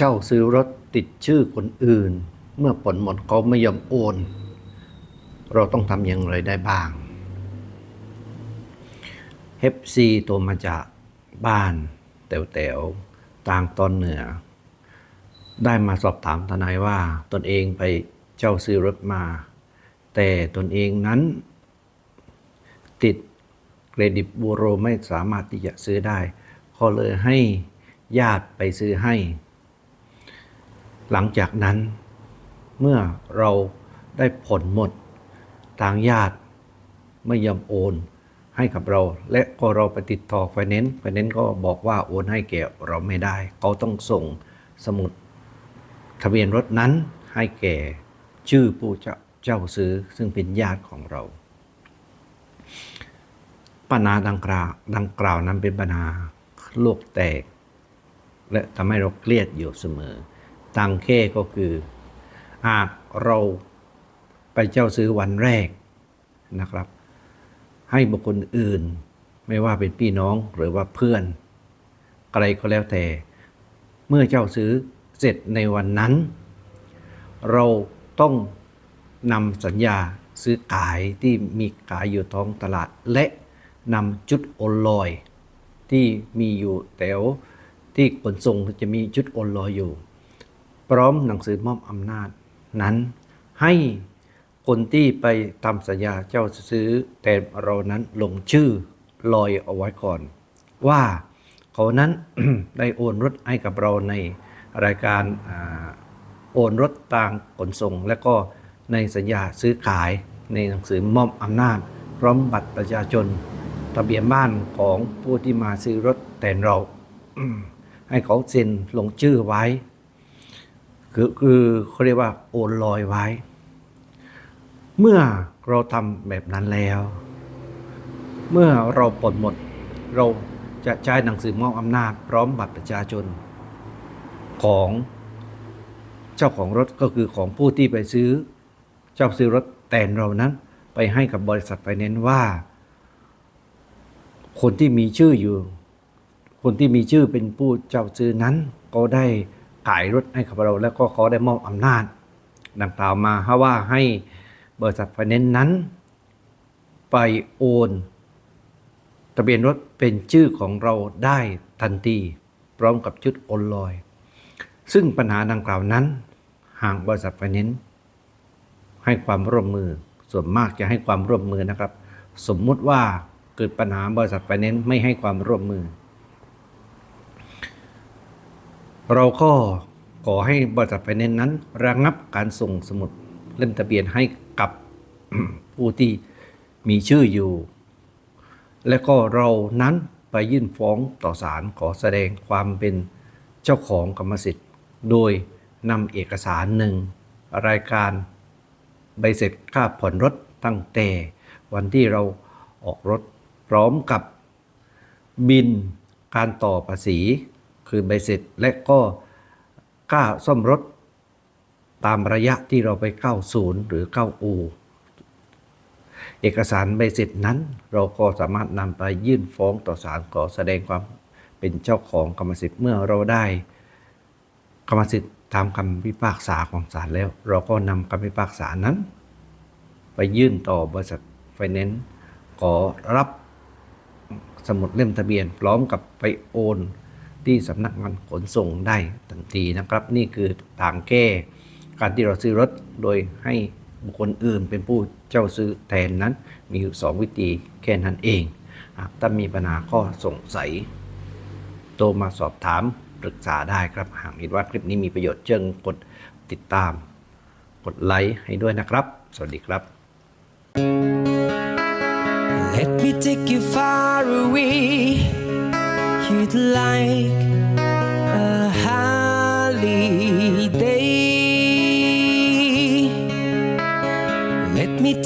เจ้าซื้อรถติดชื่อคนอื่น เมื่อผลหมดเขาไม่ยอมโอน เราต้องทำอย่างไรได้บ้างเฮฟซีตัวมาจากบ้านแต๋วๆต่างตอนเหนือ ได้มาสอบถามทนายว่าตนเองไปเจ้าซื้อรถมา แต่ตนเองนั้น ติดเครดิตบูโรไม่สามารถที่จะซื้อได้ ก็เลยให้ญาติไปซื้อให้ หลังจากนั้น เมื่อเราได้ผลหมด ทางญาติไม่ยอมโอนให้กับเรา และก็เราไปติดต่อไฟแนนซ์ไฟแนนซ์ก็บอกว่าโอนให้แก่เราไม่ได้ เขาต้องส่งสมุดทะเบียนรถนั้นให้แก่ชื่อผู้เจ้าเจ้าซื้อซึ่งเป็นญาติของเราปัญหาดังกล่าวดังกล่าวนั้นเป็นปัญหาโลกแตก และทำให้เราเครียดอยู่เสมอ ตังแค่ก็คือหากเราไปเจ้าซื้อวันแรกนะครับ ให้บุคคลอื่นไม่ว่าเป็นพี่น้องหรือว่าเพื่อนใครก็แล้วแต่ เมื่อเจ้าซื้อเสร็จในวันนั้น เราต้องนำสัญญาซื้อขายที่มีขายอยู่ท้องตลาด และนำจุดโอนลอย ที่มีอยู่แถวที่ขนส่งจะมีจุดโอนลอยอยู่ พร้อมหนังสือมอบอำนาจ นั้นให้คนที่ไปทำสัญญาเจ้าซื้อแต่เรานั้นลงชื่อลอยเอาไว้ก่อน ว่าเขานั้นได้โอนรถให้กับเราในรายการอโอนรถทางขนส่ง และก็ในสัญญาซื้อขายในหนังสือมอบอำนาจ พร้อมบัตรประชาชนทะเบียนบ้านของผู้ที่มาซื้อรถแทนเราให้เขาเซ็นลงชื่อไว้ คือคือเขาเรียกว่าโอนลอยไว้ เมื่อเราทำแบบนั้นแล้ว เมื่อเราปลดหมด เราจะใช้หนังสือมอบอำนาจ พร้อมบัตรประชาชน ของเจ้าของรถก็คือของผู้ที่ไปซื้อ เจ้าซื้อรถแทนเรานั้น ไปให้กับบริษัทไฟแนนซ์ว่า คนที่มีชื่ออยู่ คนที่มีชื่อเป็นผู้เจ้าซื้อนั้นก็ได้ ขายรถให้กับเรา แล้วก็เขาได้มอบอำนาจ ดังกล่าวมาฮะว่าให้บริษัทไฟแนนซ์นั้น ไปโอนทะเบียนรถเป็นชื่อของเราได้ทันทีพร้อมกับชุดโอนลอย ซึ่งปัญหาดังกล่าวนั้นหากบริษัทไฟแนนซ์ให้ความร่วมมือส่วนมากจะให้ความร่วมมือนะครับ สมมุติว่าเกิดปัญหาบริษัทไฟแนนซ์ไม่ให้ความร่วมมือ เราก็ขอให้บริษัทไฟแนนซ์นั้น ระงับการส่งสมุดเล่มทะเบียนให้กับผู้ที่มีชื่ออยู่ และก็เรานั้นไปยื่นฟ้องต่อศาลขอแสดงความเป็นเจ้าของกรรมสิทธิ์ โดยนำเอกสารหนึ่งรายการใบเสร็จค่าผ่อนรถตั้งแต่วันที่เราออกรถพร้อมกับบินการต่อภาษี คือใบเสร็จและก็ค่าซ่อมรถตามระยะที่เราไปเข้าศูนย์หรือเข้าอู่เอกสารใบเสร็จนั้น เราก็สามารถนำไปยื่นฟ้องต่อศาลขอแสดงความเป็นเจ้าของกรรมสิทธิ์เมื่อเราได้กรรมสิทธิ์ตามคำพิพากษาของศาลแล้ว เราก็นำคำพิพากษานั้น ไปยื่นต่อบริษัทไฟแนนซ์ขอรับสมุดเล่มทะเบียน พร้อมกับไปโอน ที่สำนักงานขนส่งได้ทันทีนะครับ นี่คือทางแก้การที่เราซื้อรถโดยให้บุคคลอื่นเป็นผู้เจ้าซื้อแทนนั้น มีอยู่สองวิธีแค่นั้นเอง หากถ้ามีปัญหาข้อสงสัย โทรมาสอบถามปรึกษาได้ครับ หากเห็นว่าคลิปนี้มีประโยชน์เชิญกดติดตาม กดไลค์ให้ด้วยนะครับ สวัสดีครับ Let me take you far away. You'd like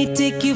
Me take you